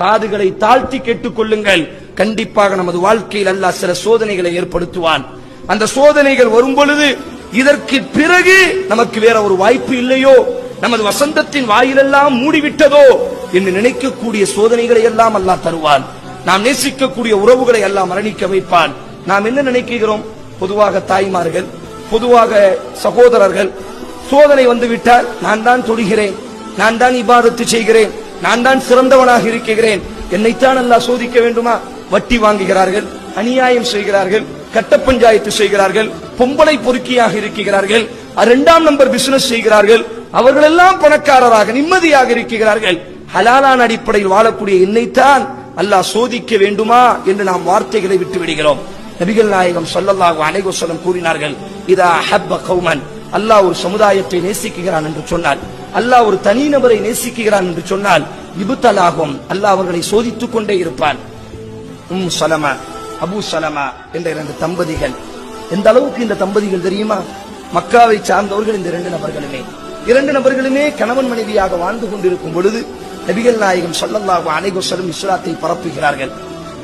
காதுகளை தாழ்த்தி கேட்டுக்கொள்ளுங்கள். கண்டிப்பாக நமது வாழ்க்கையில் அல்லாஹ் சில சோதனைகளை ஏற்படுத்துவான். அந்த சோதனைகள் வரும் பொழுது இதற்கு பிறகு நமக்கு வேற ஒரு வாய்ப்பு இல்லையோ? நமது வசந்தத்தின் வாயிலெல்லாம் மூடிவிட்டதோ? என்று நினைக்கக்கூடிய சோதனைகளை எல்லாம் அல்லாஹ் தருவான். நாம் நேசிக்கக்கூடிய உறவுகளை எல்லாம் மரணிக்க வைப்பான். நாம் என்ன நினைக்கிறோம்? பொதுவாக தாய்மார்கள் பொதுவாக சகோதரர்கள் சோதனை வந்து விட்டால் நான் தான் தொழுகிறேன் நான் தான் இபாதத்து செய்கிறேன் நான் தான் சிறந்தவனாக இருக்கிறேன். என்னைத்தான் அல்லாஹ் சோதிக்க வேண்டுமா? வட்டி வாங்குகிறார்கள் அநியாயம் செய்கிறார்கள் கட்ட பஞ்சாயத்து செய்கிறார்கள் பொம்பளை பொறுக்கியாக இருக்கிறார்கள் இரண்டாம் நம்பர் பிசினஸ் செய்கிறார்கள் அவர்களெல்லாம் பணக்காரராக நிம்மதியாக இருக்கிறார்கள். ஹலாலான அடிப்படையில் வாழக்கூடிய என்னைத்தான் அல்லாஹ் சோதிக்க வேண்டுமா என்று நாம் வார்த்தைகளை விட்டு விடுகிறோம். நபிகள் நாயகம் ஸல்லல்லாஹு அலைஹி கூறினார்கள் இதா ஹப்ப கௌமன். அல்லாஹ் ஒரு சமுதாயத்தை நேசிக்கிறான் என்று சொன்னால் அல்லாஹ் ஒரு தனி நபரை நேசிக்கிறான் என்று சொன்னால் இபுத்தலாகும். அல்லாஹ் அவர்களை சோதித்துக் கொண்டே இருப்பான். உம் சலமா அபு சலமா என்ற இரண்டு தம்பதிகள். எந்த அளவுக்கு இந்த தம்பதிகள் தெரியுமா? மக்காவை சார்ந்தவர்கள் இந்த இரண்டு நபர்களுமே. இரண்டு நபர்களுமே கணவன் மனைவியாக வாழ்ந்து கொண்டிருக்கும் பொழுது நபிகள் நாயகம் ஸல்லல்லாஹு அலைஹி இஸ்லாத்தை பரப்புகிறார்கள்.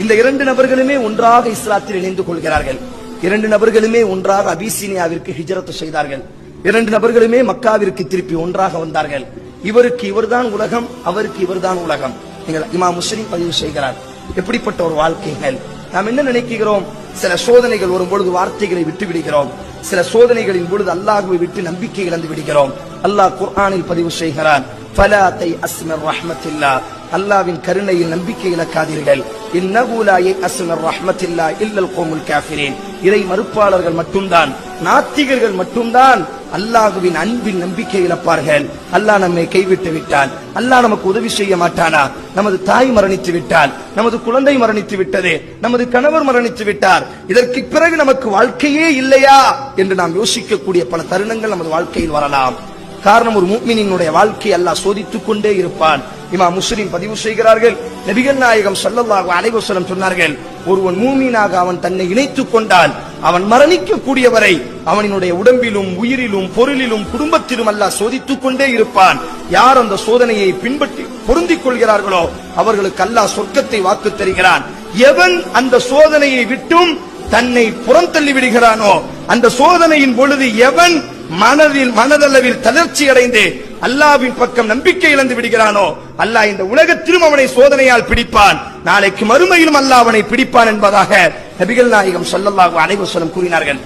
இந்த இரண்டு நபர்களுமே ஒன்றாக இஸ்லாத்தில் இணைந்து கொள்கிறார்கள். இரண்டு நபர்களுமே ஒன்றாக அபிசீனியாவிற்கு ஹிஜரத்து செய்தார்கள். இரண்டு நபர்களுமே மக்காவிற்கு திருப்பி ஒன்றாக வந்தார்கள். இவருக்கு இவர்தான் உலகம் அவருக்கு இவர்தான் உலகம். நீங்கள் இமா முஸ்லிம் பதிவு செய்கிறார். எப்படிப்பட்ட ஒரு வாழ்க்கைகள்? நாம் என்ன நினைக்கிறோம்? சில சோதனைகள் வரும்பொழுது வார்த்தைகளை விட்டு விடுகிறோம். சில சோதனைகளின் பொழுது அல்லாஹுவை விட்டு நம்பிக்கை இழந்து விடுகிறோம். அல்லாஹ் குர்ஆனில் பதிவு செய்கிறான் ஃபலாத்தை அஸ்மர் ரஹ்மத்தில்லா. அல்லாவின் கருணையில் நம்பிக்கை இழக்காதீர்கள். இன்னஹு அஸ்மர் யஸ்மர் ரஹ்மத்தில்லா இல்லல் கோமுல் காஃபிரேன். இறை மறுப்பாளர்கள் மட்டும்தான் நாத்திகர்கள் மட்டும்தான் அல்லாஹுவின் அன்பின் நம்பிக்கை இழப்பார்கள். அல்லாஹ் நம்மை கைவிட்டு விட்டான். அல்லாஹ் நமக்கு உதவி செய்ய மாட்டானா? நமது தாய் மரணித்து விட்டால் நமது குழந்தை மரணித்து விட்டது. நமது கணவர் மரணித்து விட்டார். இதற்கு பிறகு நமக்கு வாழ்க்கையே இல்லையா? என்று நாம் யோசிக்கக்கூடிய பல தருணங்கள் நமது வாழ்க்கையில் வரலாம். காரணம் ஒரு மூமினினுடைய வாழ்க்கை அல்லாஹ் சோதித்துக் கொண்டே இருப்பான். இமா முஸ்லிம் பதிவு செய்கிறார்கள். நபிகள் நாயகம் சல்லல்லாஹு அலைஹி சொன்னார்கள் ஒருவன் மூமீனாக அவன் தன்னை இணைத்துக் கொண்டால் அவன் மரணிக்கக்கூடியவரை அவனினுடைய உடம்பிலும் உயிரிலும் பொருளிலும் குடும்பத்திலும் அல்லாஹ் சோதித்துக் கொண்டே இருப்பான். யார் அந்த சோதனையை பின்பற்றி பொருந்திக் கொள்கிறார்களோ அவர்களுக்கு அல்லாஹ் சொர்க்கத்தை வாக்கு தருகிறான். எவன் அந்த சோதனையை விட்டும் தன்னை புறந்தள்ளி விடுகிறானோ அந்த சோதனையின் பொழுது எவன் மனதில் மனதளவில் தளர்ச்சி அடைந்து அல்லாவின் பக்கம் நம்பிக்கை இழந்து விடுகிறானோ அல்லாஹ் இந்த உலகத்திலும் அவனை சோதனையால் பிடிப்பான். நாளைக்கு மறுமையிலும் அல்லாஹ் அவனை பிடிப்பான் என்பதாக நபிகள் நாயகம் ஸல்லல்லாஹு அனைவசலம் கூறினார்கள்.